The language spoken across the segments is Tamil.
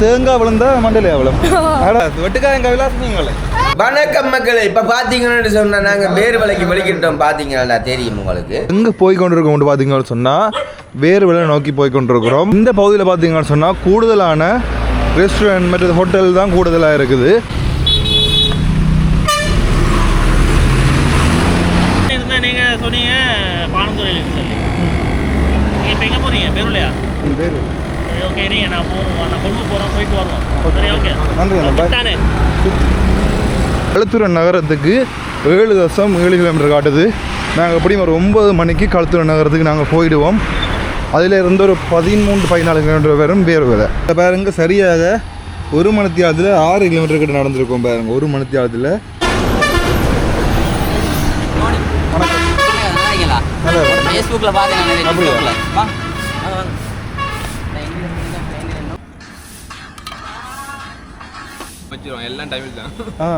தேங்காய் விழுந்தா மண்டலே அவ்வளோ வெட்டுக்காயங்க விலாசம் நீங்களே. வணக்கம் மக்களே இப்ப பாத்தீங்கன்னு சொன்னா நாங்க வேறு விலைக்கு வெளிக்கிட்டோம் பாத்தீங்கன்னா தெரியும் உங்களுக்கு. எங்கே போய் கொண்டிருக்கோம் பார்த்தீங்கன்னு சொன்னால் வேறு விலை நோக்கி போய் கொண்டிருக்கிறோம். இந்த பகுதியில் பார்த்தீங்கன்னு சொன்னால் கூடுதலான ரெஸ்டாரண்ட் மற்ற ஹோட்டல் தான் கூடுதலாக இருக்குது இருந்தால் நீங்கள் சொன்னீங்க பானந்துறையில் சொல்லி நீங்கள் இப்போ எங்கே போகிறீங்க பேருலையா பேர் சரி ஓகே நீங்கள் நான் போகிறோம் நான் கொண்டு போகிறோம் போயிட்டு வருவோம் சரி ஓகே நன்றி அண்ணா, களுத்துறை நகரத்துக்கு ஏழு தசம் ஏழு கிலோமீட்டர் காட்டுது. நாங்கள் எப்படியும் ஒரு ஒன்பது மணிக்கு களுத்துறை நகரத்துக்கு நாங்கள் போயிடுவோம். அதில் இருந்து ஒரு பதிமூன்று பதினாலு கிலோமீட்டர் வரும் வேறு வேலை. பாருங்க சரியாக ஒரு மணித்தியாலத்தில் ஆறு கிலோமீட்டர் கிட்ட நடந்திருக்கோம் பாருங்க ஒரு மணித்தியாலத்தில். நல்லாங்களா எல்லாம் டைமில் தான். ஆ.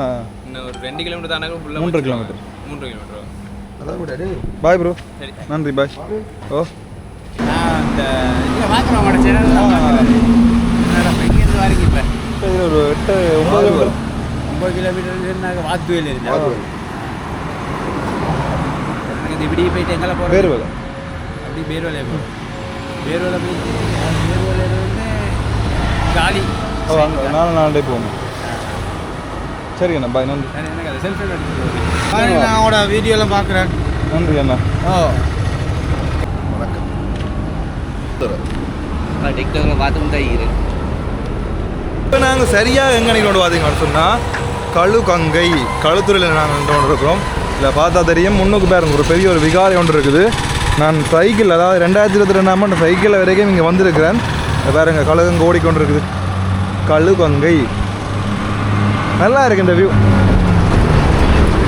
இன்னும் ஒரு ரெண்டு கிலோமீட்டர் தானே ஃபுல்லாக மூன்றரை கிலோமீட்டர். மூன்று கிலோமீட்டர் பாய் ப்ரோ சரி. நன்றி பாய் ஓ. இந்த இதில் பார்க்குறோம் உங்களோட சேனல்லாம் பார்க்குறேன் இங்கேருந்து வரீங்க இப்போ? இது ஒரு எட்டு ஒம்பது கிலோமீட்டர் ஒம்பது கிலோமீட்டர் நாங்கள் வாத்துவேல் இருக்கோம் நாங்கள் இப்படி போயிட்டு எங்கே போகிறோம் வேறு வேலை அப்படி பேர்வலையை போகிறோம் பேர்வலை போயிட்டு பேர்வலையில் வந்து காலி. நாலு நாளே போகணும். சரிங்கண்ணா பாய் நன்றி. செல்ஃபி நான் அவனோட வீடியோலாம் பார்க்குறேன். நன்றி அண்ணா. ஓ. டிக்டாக்ல பார்த்து தான் இருக்கிறேன் இப்போ நாங்கள் சரியாக எங்கே நிற்கணும் பார்த்தீங்கன்னு சொன்னால் கழுகங்கை கழுத்துறையில் நாங்கள் நின்று கொண்டு இருக்கிறோம் இதில் பார்த்தா தெரியும் முன்னுக்கு பாருங்க ஒரு பெரிய ஒரு விகாரை ஒன்று இருக்குது. நான் சைக்கிள் அதாவது ரெண்டாயிரத்தி இருபத்தி ரெண்டாம் ஆண்டு சைக்கிள் வரைக்கும் இங்கே வந்திருக்கிறேன். இதை பாருங்க கழுகங்கை ஓடிக்கொண்டு இருக்குது கழுகங்கை நல்லா இருக்கு இந்த வியூ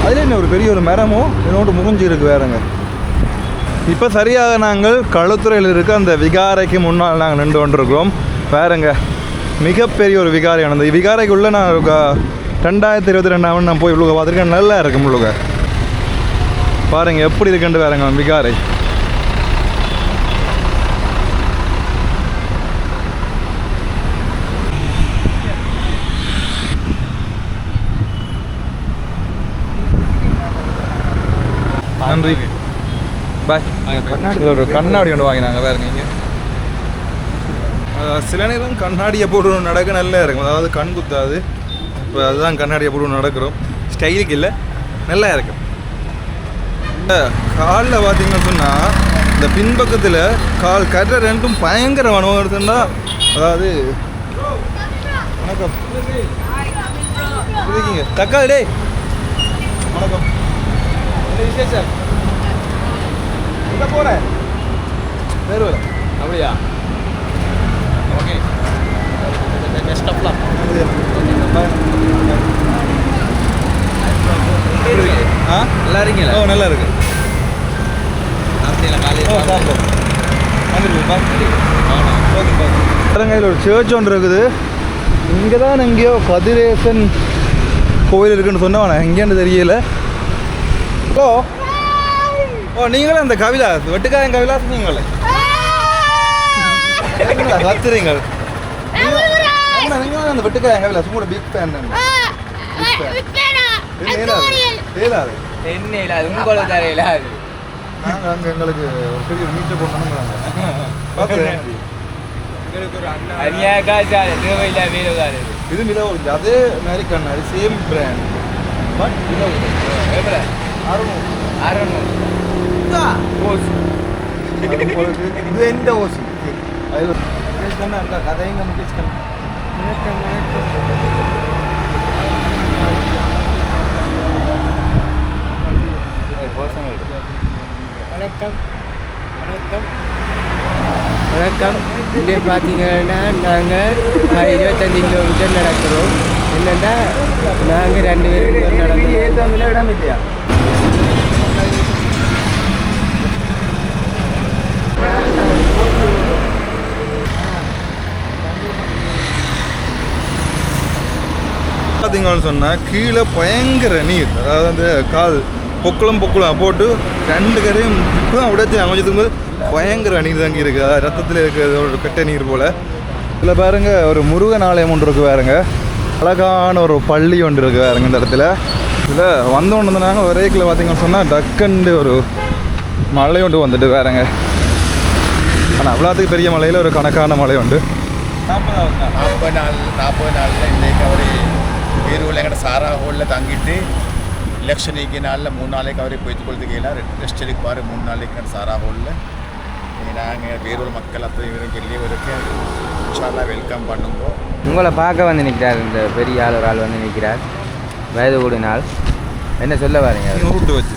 அதில் என்ன ஒரு பெரிய ஒரு மரமும் என்னோட முகஞ்சி இருக்குது வேறங்க. இப்போ சரியாக நாங்கள் களுத்துறையில் இருக்க அந்த விகாரைக்கு முன்னால் நாங்கள் நின்று கொண்டிருக்கிறோம். வேறுங்க மிகப்பெரிய ஒரு விகாரை அந்த விகாரைக்குள்ளே நான் ரெண்டாயிரத்தி இருபத்தி ரெண்டாம் நான் போய் இவ்வளோ பார்த்துருக்கேன். நல்லா இருக்கும் முழுக்க பாருங்க எப்படி இருக்குன்ட்டு பாருங்க விகாரை. நன்றி. பாய் இதில் ஒரு கண்ணாடி ஒன்று வாங்கினாங்க இங்கே அஹ் சில நேரம் கண்ணாடியை போட்டு நடக்க நல்லா இருக்கும். அதாவது கண் குத்தாது. இப்போ அதுதான் கண்ணாடியை போட்டு நடக்கிறோம். ஸ்டைலுக்கு இல்லை நல்லா இருக்கும் இந்த காலில் பார்த்தீங்கன்னு சொன்னால் இந்த பின்பக்கத்தில் கால் கட்டுற ரெண்டும் பயங்கர அனுபவம் எடுத்துன்னா அதாவது வணக்கம். இருக்கீங்க தக்காளி டேய். வணக்கம். விசேஷம்? எங்கே போகிறேன் வேறு வேலை அப்படியா ஓகே பெஸ்ட் ஆஃப் லக் ஆ? நல்லா இருக்கீங்களா? ஓ நல்லா இருக்கு. ஒரு சர்ச் ஒன்று இருக்குது. இங்கே தான் எங்கேயோ கதிரேசன் கோயில் இருக்குன்னு சொன்னவன. எங்கேன்னு தெரியல. ஓ ஓ நீங்களே அந்த கவிதா வெட்டுக்காயன் கவிலாஸ் நீங்களே அண்ணா, நீங்களும் அந்த வெட்டுக்காயன் கவிலாஸ் உங்களோட பிக் ஃபேன் ஏலாது என்ன இல்லை அது உங்களோட தரையில் அது? நாங்கள் அங்கே எங்களுக்கு ஒரு பெரிய மீட்டர் போடணுங்கிறாங்க இது மிலவு அதே மாதிரி கண்ணாடி சேம் பிராண்ட் பட் அறுநூறு. அறநூறு ஓசி இது எந்த ஓசி இருக்கா கதைங்க முகேஷ் வணக்கம் வணக்கம் வணக்கம் இங்கே பார்த்தீங்கன்னா நாங்கள் இருபத்தஞ்சி கிலோமீட்டர் நடக்கிறோம் என்னென்னா நாங்கள் ரெண்டு பேரும் நடக்கிறோம் இடம் இல்லையா பார்த்தீங்கன்னு சொன்னால் கீழே பயங்கர நீர். அதாவது அந்த கால் பொக்குளம் பொக்குளம் போட்டு ரெண்டு கரையும் இப்போ உடைச்சு அமைச்சதுக்கு போது பயங்கர நீர் தங்கி இருக்குது அதாவது ரத்தத்தில் இருக்கிற ஒரு கெட்ட நீர் போல். இதில் பாருங்க ஒரு முருகன் ஆலயம் ஒன்று இருக்குது பாருங்க. அழகான ஒரு பள்ளி ஒன்று இருக்குது பாருங்க இந்த இடத்துல. இதில் வந்தோன்னு நாங்கள் ஒரே கீழே பார்த்தீங்கன்னு சொன்னால் டக்குண்டு ஒரு மலையொண்டு ஒன்று வந்துட்டு பாருங்க. ஆனால் அவ்வளோத்துக்கு பெரிய மலையில் ஒரு கணக்கான மலை உண்டு. நாற்பது நாள் நாற்பது நாளில் இன்றைக்கு அவர் வேரூரில் எங்கட சாரா ஹோலில் தங்கிட்டு எலெக்ஷனுக்கு நாளில் மூணு நாளைக்கு அவரே போய்த்து கொள்றதுக்கு ரெஸ்ட் எடுப்பார் மூணு நாளைக்கு எங்கட சாரா ஹோலில். நாங்கள் வேரூர் மக்கள் அத்தனை இவருக்கு இன்ஷால்லா வெல்கம் பண்ணுங்க. உங்களை பார்க்க வந்து நிற்கிறார் இந்த பெரிய ஆள் ஒரு ஆள் வந்து நிற்கிறார் வயது கூடினால் என்ன சொல்ல வரீங்க? விட்டு வச்சு.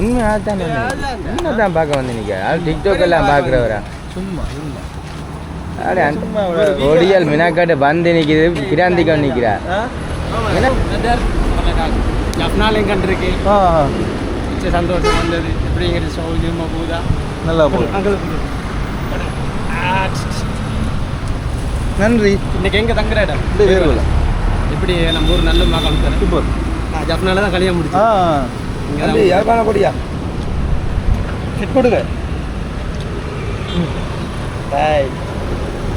உண்மையாக தான் என்ன தான் பார்க்க வந்து நிற்கிறார் ஆள் டிக்டாக் எல்லாம் பார்க்குறவரா? அடே ஒடியல் மினாக்காட்டு வந்து நிற்கிது கிராந்திக்கம் நிற்கிறார் என்ன? ஜப்னாலையும் கண்டிருக்கேன் ஆ சந்தோஷம் வந்தது. எப்படிங்கிறது சௌகரியமாக போகுதா. நல்லா போகும் நன்றி. இன்னைக்கு எங்கே தங்குற இடம் இப்படி நம்ம ஊர் நல்ல மகள் சூப்பர். நான் ஜப்னால தான் கல்யாணம் முடிச்சேன். தான் யாழ்ப்பாண கொடியா கொடுங்க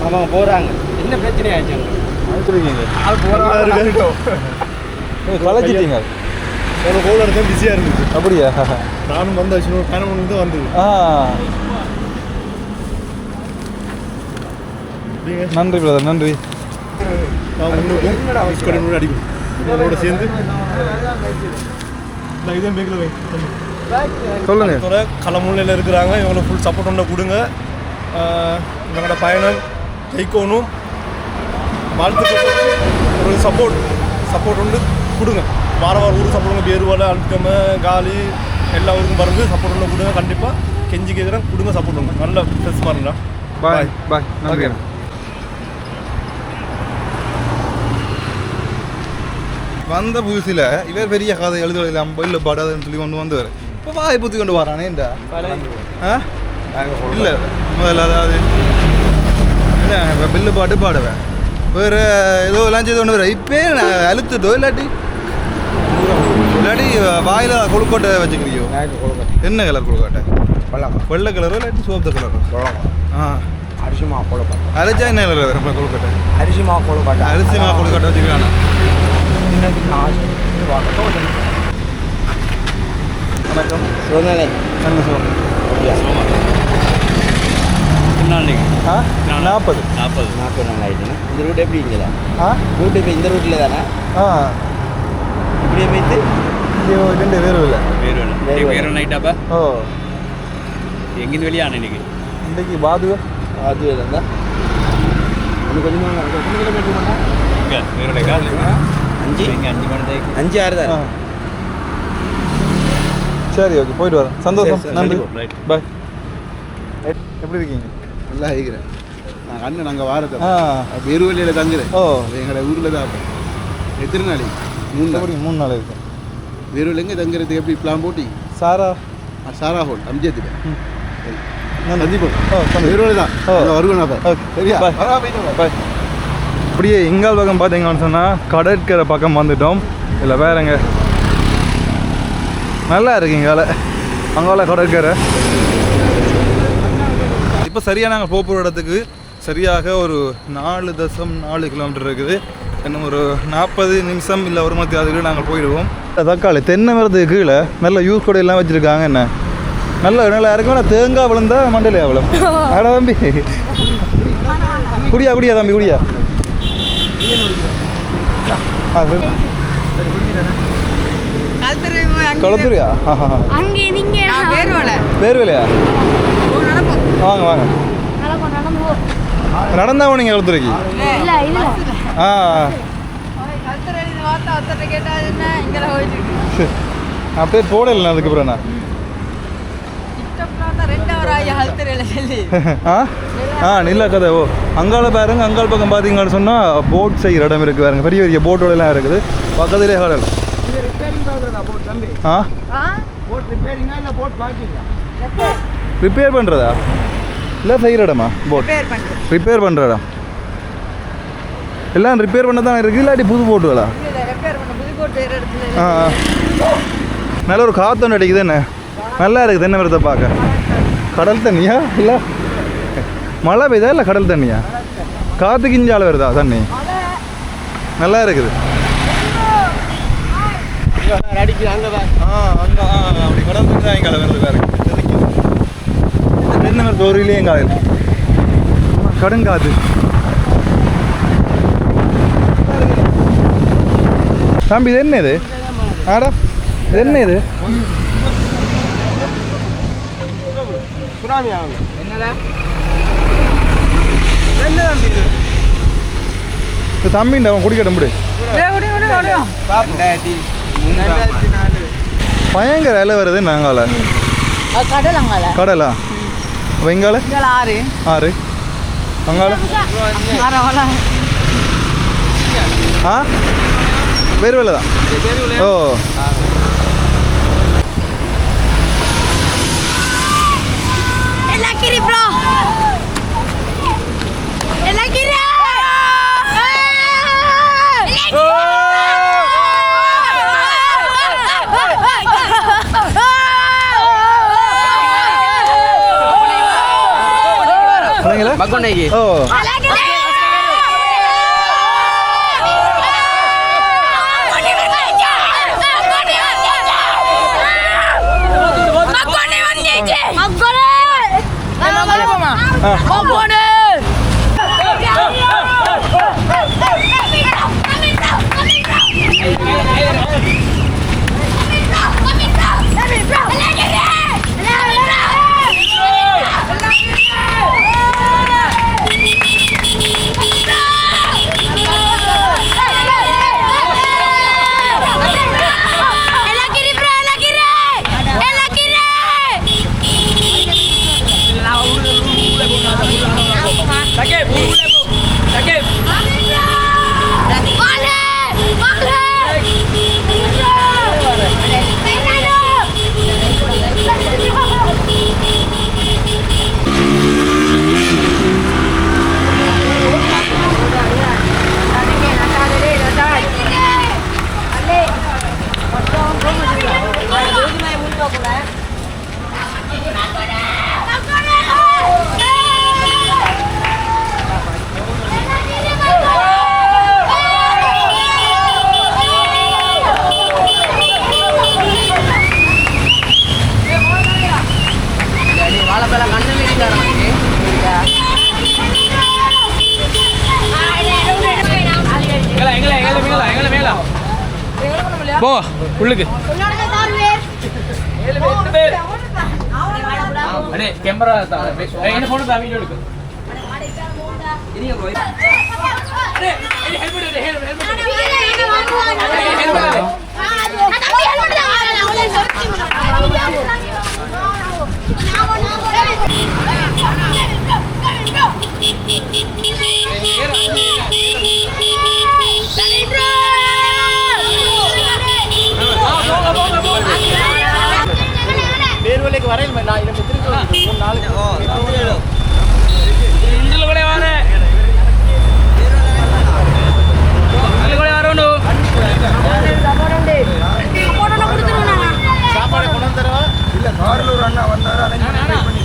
அவங்க போகிறாங்க என்ன பிரச்சனை ஆச்சு அங்கே? கலைச்சிட்டீங்க ஒரு கோல் எடுக்க பிஸியாக இருந்துச்சு. அப்படியா? நானும் வந்தாச்சு வந்து தான் வந்தது. ஆ. நன்றி பிரதர் நன்றி. நான் முன்னுக்கும் அடிக்கும் இதோட சேர்ந்து. சொல்லுங்க. இதோட களமுனையில் இருக்கிறாங்க. இவங்களை ஃபுல் சப்போர்ட் ஒன்று கொடுங்க. இவங்களோட பயணம் ஜெயிக்கணும். வாழ்த்துக்கள். ஒரு சப்போர்ட் சப்போர்ட் ஒன்று கொடுங்க. வார வாரம் ஊருக்கு சப்போர்ட் பேருவாலை அழுத்தம காலி எல்லா ஊருக்கும் பறந்து சப்போர்ட் ஒன்று கொடுங்க. கண்டிப்பாக கெஞ்சி கேட்குறேன் கொடுங்க சப்போர்ட் ஒன்று நல்ல ஃப்ரெஷ் மாறுங்களா பாய் பாய் நன்றி வந்த புதுசில் இவர் பெரிய கதை எழுதுவதில் மொபைலில் பாடாதுன்னு சொல்லி கொண்டு வந்தவர். இப்போ வாய் புத்தி கொண்டு வரானேண்டா ஆ? இல்லை முதல்ல அதாவது என்ன இப்போ பில்லு பாட்டு பாடுவேன். வேறு ஏதோ எல்லாம் செய்து கொண்டு வர இப்போ நான் அழுத்துட்டோ இல்லாட்டி? இல்லாட்டி வாயில் கொழுக்கோட்டை வச்சுக்கிறியோ? என்ன கலர் கொழுக்கோட்டை? வெள்ளை கலரோ இல்லாட்டி சிவப்பு கலரோ ஆ. அரிசிமா கொழுப்பாட்டை அரைச்சா என்ன கலர் கொழுக்கட்டை? அரிசிமா கொழுப்பாட்டை அரிசி மா கொழுக்கட்டை வச்சுக்கிறானா? வணக்கம் சூழ்நிலை என்ன சொல்லுங்க ஆ நாற்பது. நாற்பது நாற்பது நாள் ஆயிடுச்சுன்னா இந்த ரூட் எப்படி இருந்ததா ஆ ரூட் இப்போ இந்த ரூட்டில் தானே ஆ இப்படியே போயிட்டு ரெண்டு பேரும் இல்லை வேறு வேறு வேறு நைட்டாப்பா ஓ எங்கேருந்து வெளியான இன்னைக்கு இன்றைக்கு பாது அது இருந்தா இன்னும் கொஞ்சமாக எத்தனை கிலோமீட்டர் வேறு அஞ்சு? அஞ்சு ஆறு தான். சரி ஓகே போயிட்டு வரேன். சந்தோஷம். நன்றி. ரைட் பாய் எப்படி இருக்கீங்க? நல்லா இருக்கிறேன். நான் அண்ணன் நாங்கள் வாரத்தை ஆ. வேறுவழியில் தங்குறேன். ஓ. எங்களோட ஊரில் தான் எத்தனை நாளைக்கு மூணு நாள். மூணு நாள் இருக்கு வேறுவழில் எங்கே தங்குறதுக்கு எப்படி பிளான் போட்டி? சாரா. ஆ, சாரா ஹோல். சந்திப்போம். ஓ வேறுவழி தான். அப்போ. ஓகே. சரியா? பாய் வரா, போயிட்டு வா. பாய் அப்படியே இங்கால் பக்கம் பார்த்தீங்கன்னு சொன்னால் கடற்கரை பக்கம் வந்துட்டோம். இல்லை வேறங்க. நல்லா இருக்கு இங்கால அங்கால கடற்கரை. இப்போ சரியாக நாங்கள் போக போகிற இடத்துக்கு சரியாக ஒரு நாலு தசம் நாலு கிலோமீட்டர் இருக்குது. இன்னும் ஒரு நாற்பது நிமிஷம் இல்லை ஒரு மணி அதுக்கு நாங்கள் போயிடுவோம். தக்காளி தென்னை மரத்துக்கு கீழே நல்ல யூஸ் கூட எல்லாம் வச்சுருக்காங்க என்ன? நல்ல நல்லா இருக்கு. ஆனால் தேங்காய் விழுந்தா மண்டலே அவ்வளோ அட தம்பி. குடியா குடியா தம்பி குடியா? களத்துறியா? அங்கே நீங்க பேர் வர பேர் வேலையா வாங்க வாங்க. நடந்து நடந்தா நீங்கள் களத்துறைக்கு? இல்ல. இல்ல ஆ அப்படியே போடல அதுக்கப்புறம் நான் ஆ? ஆ நில்ல கதை. ஓ அங்கால பாருங்க அங்கால பக்கம் பார்த்தீங்கன்னு சொன்னால் போட் செய்கிற இடம் இருக்குது பாருங்க. பெரிய பெரிய போட்டோட எல்லாம் இருக்குது. பக்கத்துலேயே கடல் ஆ? ரிப்பேர் பண்ணுறதா இல்லை செய்கிற இடமா போட் ரிப்பேர் பண்ணுற இடம். எல்லாம் ரிப்பேர் பண்ண தான் இருக்குது இல்லாட்டி புது போட்டுகளா ஆ ஆ. நல்ல ஒரு காத்தொன்று அடிக்குது என்ன? நல்லா இருக்குது தென்னை மரத்தை பார்க்க? கடல் தண்ணியா? இல்லை. மழை பெய்தா இல்லை கடல் தண்ணியா? காற்று இஞ்சால வருதா தண்ணி? நல்லா இருக்குது. என்ன கடுங்காது தம்பி இது என்ன இது? ஆடா இது என்ன இது? சுனாமி ஆகும். இது? தம்பிண்ட அவன் குடிக்கட்ட முடி பயங்கர இலை வருது நாங்கால. கடலங்கால கடலா அப்போ எங்கால? ஆறு. ஆறு. அங்கால? ஆ? வேறு வேலை தான் ஓ. எல்லாம் கிரி ப்ரோ எல்லாம் கிரி சொன்னீங்களா Ah. வீடியோ எடுக்கு பேர்வலைக்கு வரையில் நான் இதை திருப்பி மூணு நாளைக்கு சாப்பாடு கொண்டு வந்துடுவா இல்லை கார்லூர் அண்ணா வந்தாரா? அரேஞ்ச் பண்ணி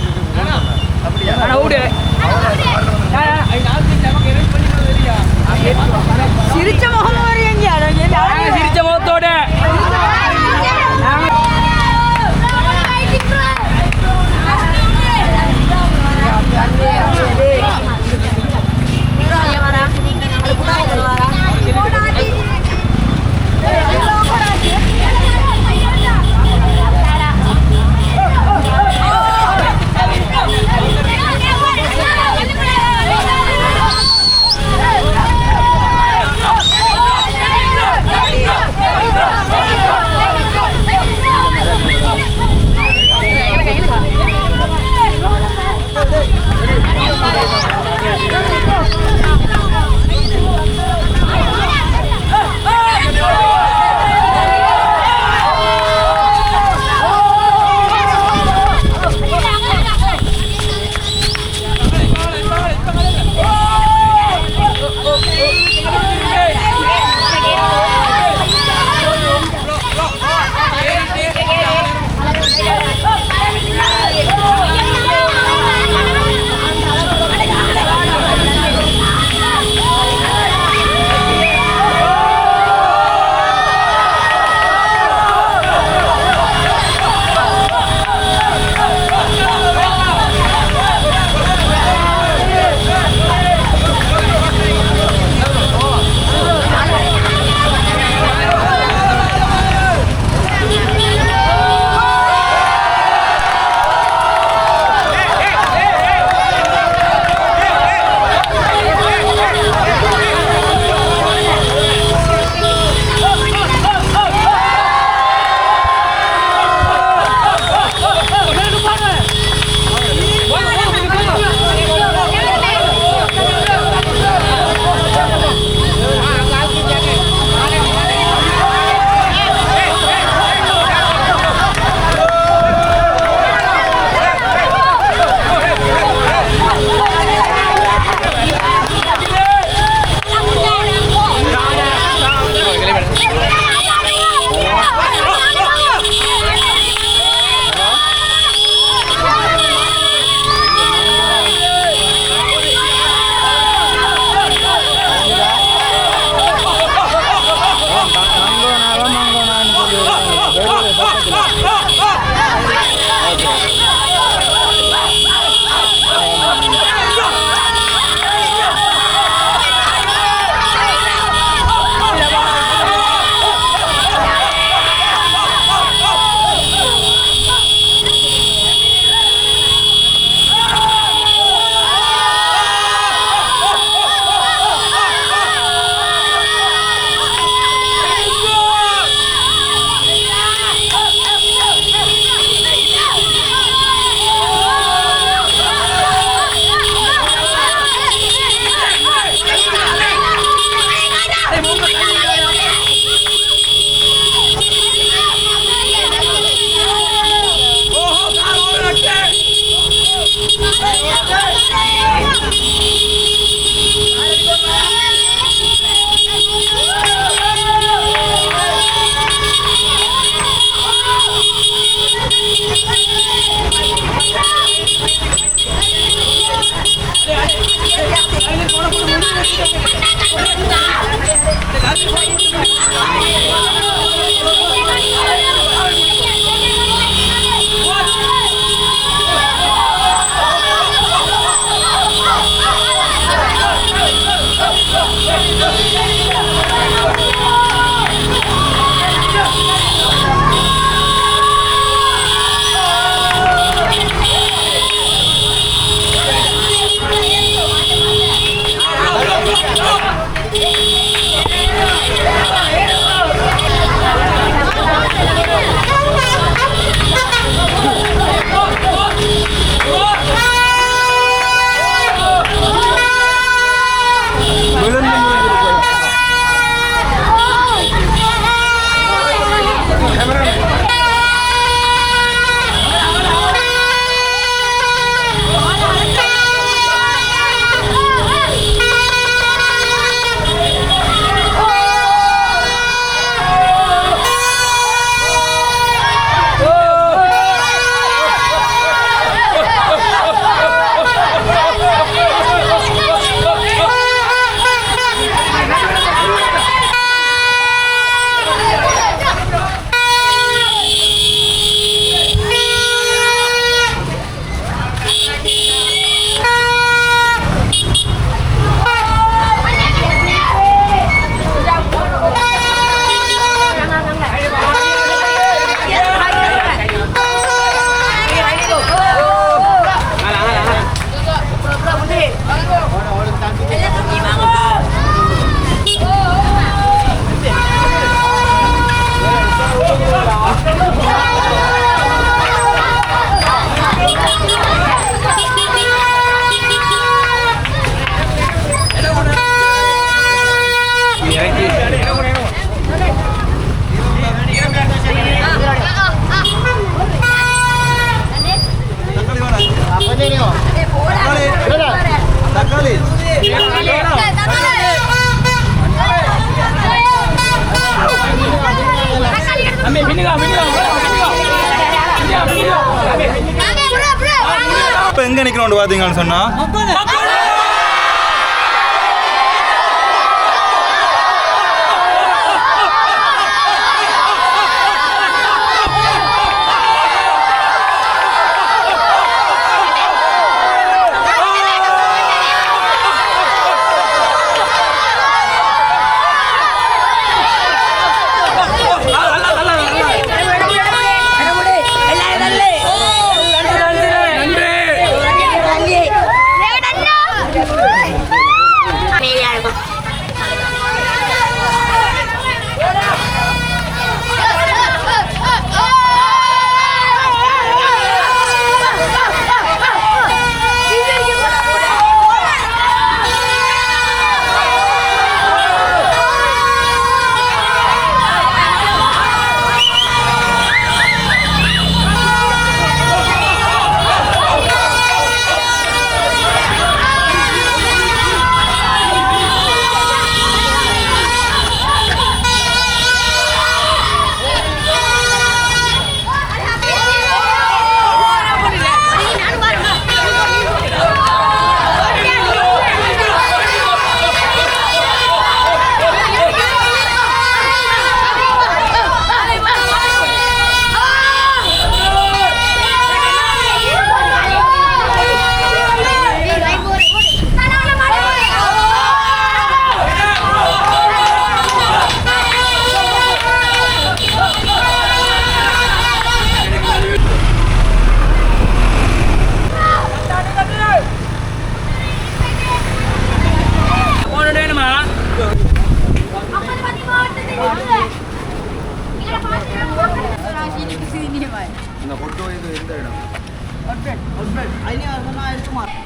இன்னொன்று பார்த்தீங்கன்னு சொன்னால்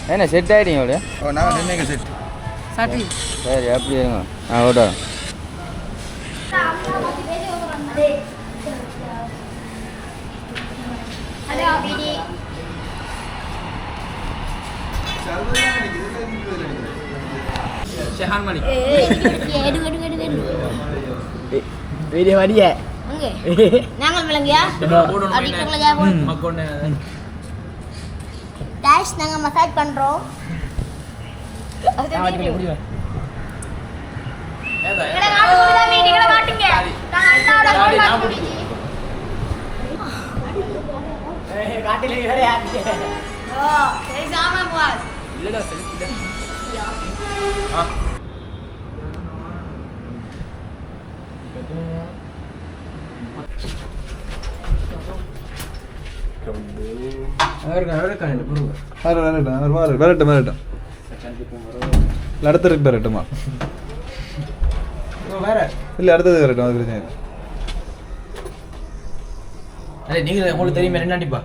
என்ன செட் ஆகிட்டீங்க இவ்வளோ ஓ நான் நின்னைக்கு செட் சரி அப்படி இருங்க ஆ ஓட்டோம் ஷெஹான் மணி வீடியோ வரிய நாங்கள் மக்கொண்டு டேஷ் நாங்கள் மசாஜ் பண்ணுறோம் எங்களை காட்டுங்க தம்பி, நீங்களே காட்டுங்க. நான் அண்ணாவோட சாரி, நான் காட்டுங்க. பிடிக்கிறேன். ஓ, சரி, சாமா போவாது. இல்லடா செலுத்திடா வேறு இல்லை அடுத்தது வேறட்டும் அது பிரச்சனை இல்லை நீங்க உங்களுக்கு தெரியுமே ரெண்டாண்டிப்பா